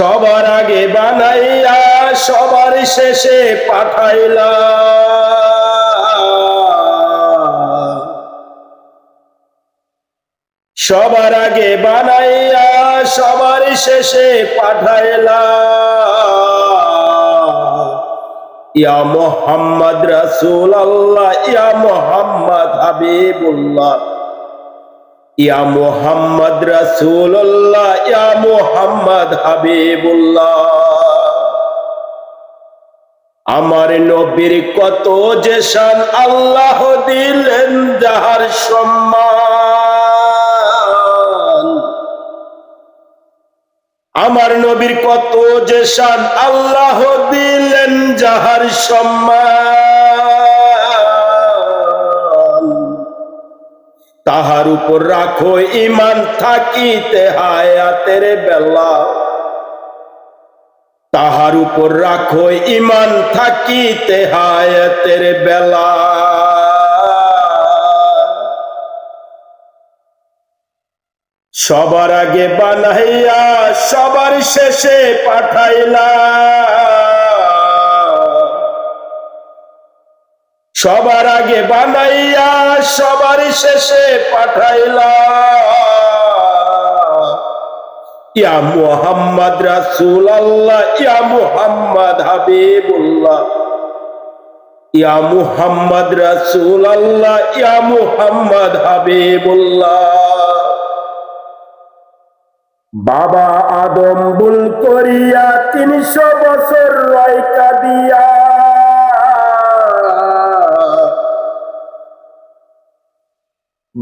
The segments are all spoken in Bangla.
সবার আগে বানাইয়া, সবার শেষে পাঠাইলা। সবার আগে বানাইয়া, সবার শেষে পাঠাইলা। ইয়া মোহাম্মদ রাসূল আল্লাহ ইয়া মোহাম্মদ হাবিবুল্লাহ। ইয়া মোহাম্মদ রাসূলুল্লাহ, ইয়া মোহাম্মদ হাবিবুল্লাহ। আমার নবীর কত যে শান আল্লাহ দিলেন, যাহার সম্মান। আমার নবীর কত যে শান আল্লাহ দিলেন, যাহার সম্মান। উপর রাখো ইমান থাকিতে হায়াতের বেলা। তাহার উপর রাখো ইমান থাকিতে হায়াতের বেলা। সবার আগে বানাইয়া, সবার শেষে পাঠাইলা। সবার আগে বানাইয়া সবার শেষে পাঠাইলা। ইয়া মুহাম্মদ রাসূল আল্লাহ ইয়া মুহাম্মদ হাবিবুল্লাহ। ইয়া মুহাম্মদ রাসূল আল্লাহ ইয়া মুহাম্মদ হাবিবুল্লাহ। বাবা আদম ভুল করিয়া তিনশো বছর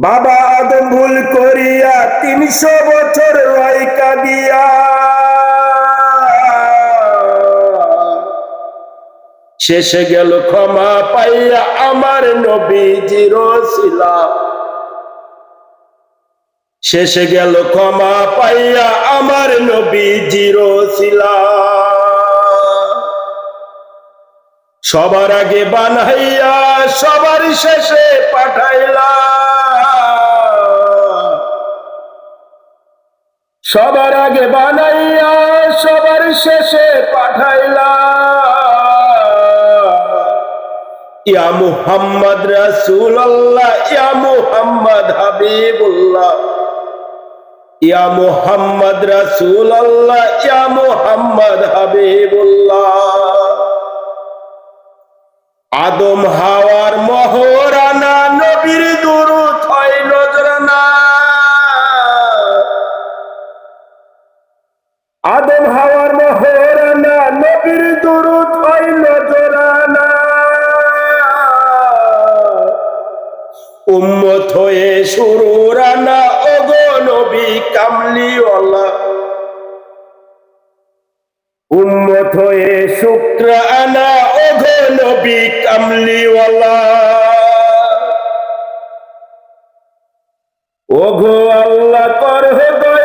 বাবা আদম ভুল করিয়া তিনশো বছর রয় কাঁদিয়া। শেষে গেল ক্ষমা পাইয়া আমার নবীজির শিলা। শেষে গেল ক্ষমা পাইয়া আমার নবীজির শিলা। সবার আগে বানাইয়া সবার শেষে পাঠাইলা সবার আগে বানাইয়া, সবার শেষে পাঠাইলা ইয়া মুহাম্মদ রাসূলুল্লাহ, ইয়া মুহাম্মদ হাবিবুল্লাহ। ইয়া মুহাম্মদ রাসূলুল্লাহ, ইয়া মুহাম্মদ হাবিবুল্লাহ। আদম হাওয়ার মহরানা শুরু রানা ওগো নবী কামলিওয়ালা। উম্মত হয়ে শুক্র আনা, ওগো নবী কামলিওয়ালা। ওগো আল্লাহ কর দয়া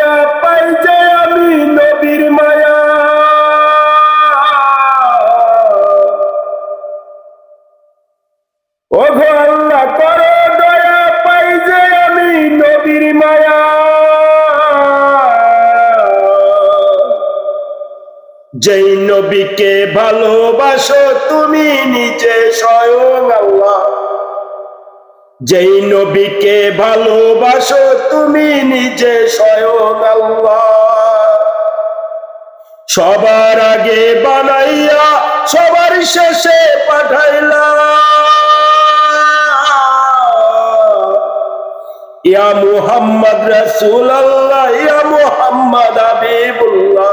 যেই নবীকে ভালোবাসো, তুমি নিজে স্বয়ং আল্লাহ। যেই নবীকে ভালোবাসো, তুমি নিজে স্বয়ং আল্লাহ। সবার আগে বানাইয়া, সবার শেষে পাঠাইলা। ইয়া মুহাম্মদ রাসূলুল্লাহ, ইয়া মুহাম্মদ হাবিবুল্লাহ।